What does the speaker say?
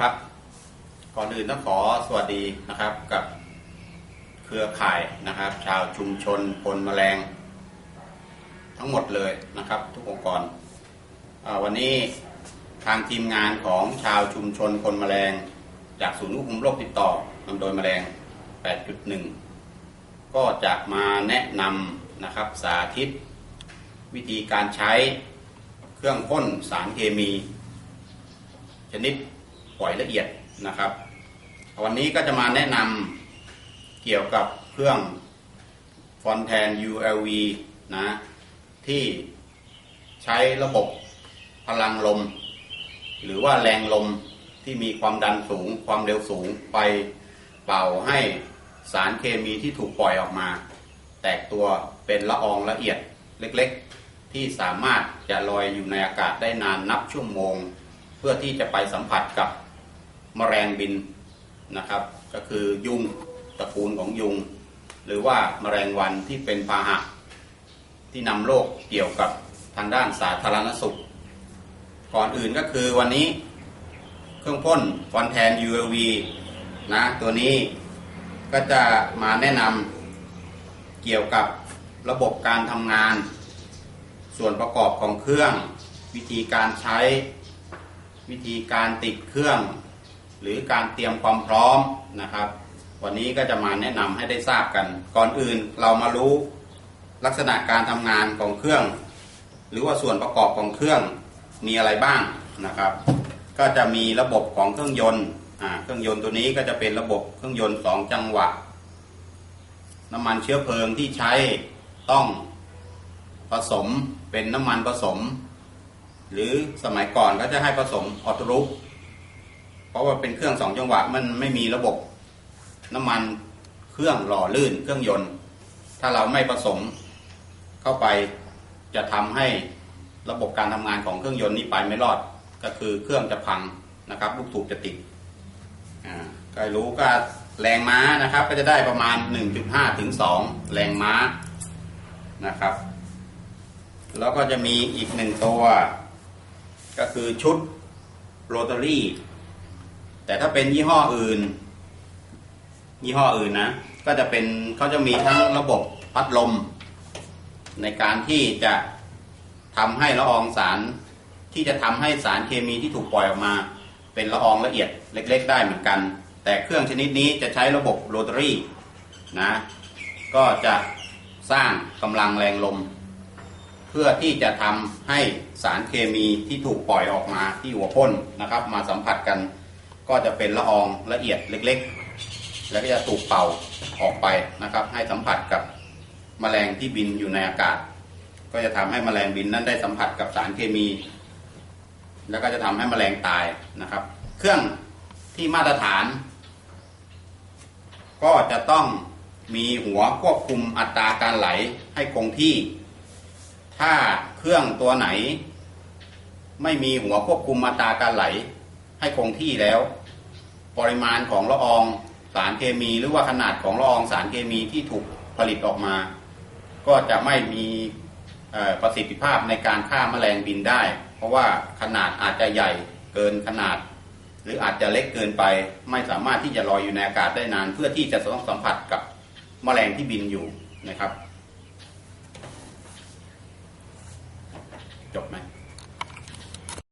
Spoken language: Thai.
ครับ ก่อนอื่นต้องขอสวัสดีนะครับกับเครือข่ายนะครับ ชาวชุมชนพลแมลง ทั้งหมดเลยนะครับ ทุกองค์กรวันนี้ทางทีมงานของชาวชุมชนพลแมลง จากศูนย์ควบคุมโรคติดต่อนำโดยแมลง 8.1 ก็จะมาแนะนำนะครับสาธิต วิธีการใช้เครื่องพ่นสารเคมี ชนิด ปล่อยละเอียดนะครับ วันนี้ก็จะมาแนะนำเกี่ยวกับเครื่องฟอนแทน ULV นะที่ใช้ระบบพลังลม หรือว่าแรงลมที่มีความดันสูง ความเร็วสูงไปเป่าให้สารเคมีที่ถูกปล่อยออกมา แตกตัวเป็นละอองละเอียดเล็กๆ ที่สามารถจะลอยอยู่ในอากาศได้นานนับชั่วโมง เพื่อที่จะไปสัมผัสกับ มแมลงบินนะครับ ก็คือยุงตระกูลของยุง หรือว่าแมลงวันที่เป็นพาหะ ที่นำโรคเกี่ยวกับทางด้านสาธารณสุข ก่อนอื่นก็คือวันนี้เครื่องพ่นฟอนแทน ULV นะตัวนี้ก็จะมาแนะนำเกี่ยวกับระบบการทำงาน ส่วนประกอบของเครื่อง วิธีการใช้ วิธีการติดเครื่อง หรือการเตรียมความพร้อมนะครับ วันนี้ก็จะมาแนะนำให้ได้ทราบกัน ก่อนอื่นเรามารู้ลักษณะการทำงานของเครื่อง หรือว่าส่วนประกอบของเครื่องมีอะไรบ้างนะครับ ก็จะมีระบบของเครื่องยนต์เครื่องยนต์ตัวนี้ก็จะเป็นระบบเครื่องยนต์สองจังหวะ น้ำมันเชื้อเพลิงที่ใช้ต้องผสมเป็นน้ำมันผสม หรือสมัยก่อนก็จะให้ผสมออโตรุ เพราะว่าเป็นเครื่องสองจังหวะมันไม่มีระบบน้ำมันเครื่องหล่อลื่นเครื่องยนต์ ถ้าเราไม่ผสมเข้าไปจะทำให้ระบบการทำงานของเครื่องยนต์นี้ไปไม่รอด ก็คือเครื่องจะพังนะครับ ลูกสูบจะติดอ่าก็รู้ก็แรงม้านะครับ ก็จะได้ประมาณ 1.5 ถึง 2 แรงม้านะครับ แล้วก็จะมีอีกหนึ่งตัว ก็คือชุดโรตารี่ แต่ถ้าเป็นยี่ห้ออื่น ยี่ห้ออื่นนะก็จะเป็นเขาจะมีทั้งระบบพัดลม ในการที่จะทำให้ละอองสารที่จะทำให้สารเคมีที่ถูกปล่อยออกมา เป็นละอองละเอียดเล็ก ๆ ได้เหมือนกัน แต่เครื่องชนิดนี้จะใช้ระบบโรตารี่นะก็จะสร้างกำลังแรงลม เพื่อที่จะทำให้สารเคมีที่ถูกปล่อยออกมาที่หัวพ่นนะครับ มาสัมผัสกัน ก็จะเป็นละอองละเอียดเล็กๆ แล้วก็จะถูกเป่าออกไปนะครับ ให้สัมผัสกับแมลงที่บินอยู่ในอากาศ ก็จะทำให้แมลงบินนั้นได้สัมผัสกับสารเคมี แล้วก็จะทำให้แมลงตายนะครับ เครื่องที่มาตรฐาน ก็จะต้องมีหัวควบคุมอัตราการไหลให้คงที่ ถ้าเครื่องตัวไหน ไม่มีหัวควบคุมอัตราการไหล ให้คงที่แล้ว ปริมาณของละอองสารเคมีหรือว่าขนาดของละอองสารเคมีที่ถูกผลิตออกมา ก็จะไม่มีประสิทธิภาพในการฆ่าแมลงบินได้ เพราะว่าขนาดอาจจะใหญ่เกินขนาด หรืออาจจะเล็กเกินไป ไม่สามารถที่จะลอยอยู่ในอากาศได้นาน เพื่อที่จะต้องสัมผัสกับแมลงที่บินอยู่นะครับ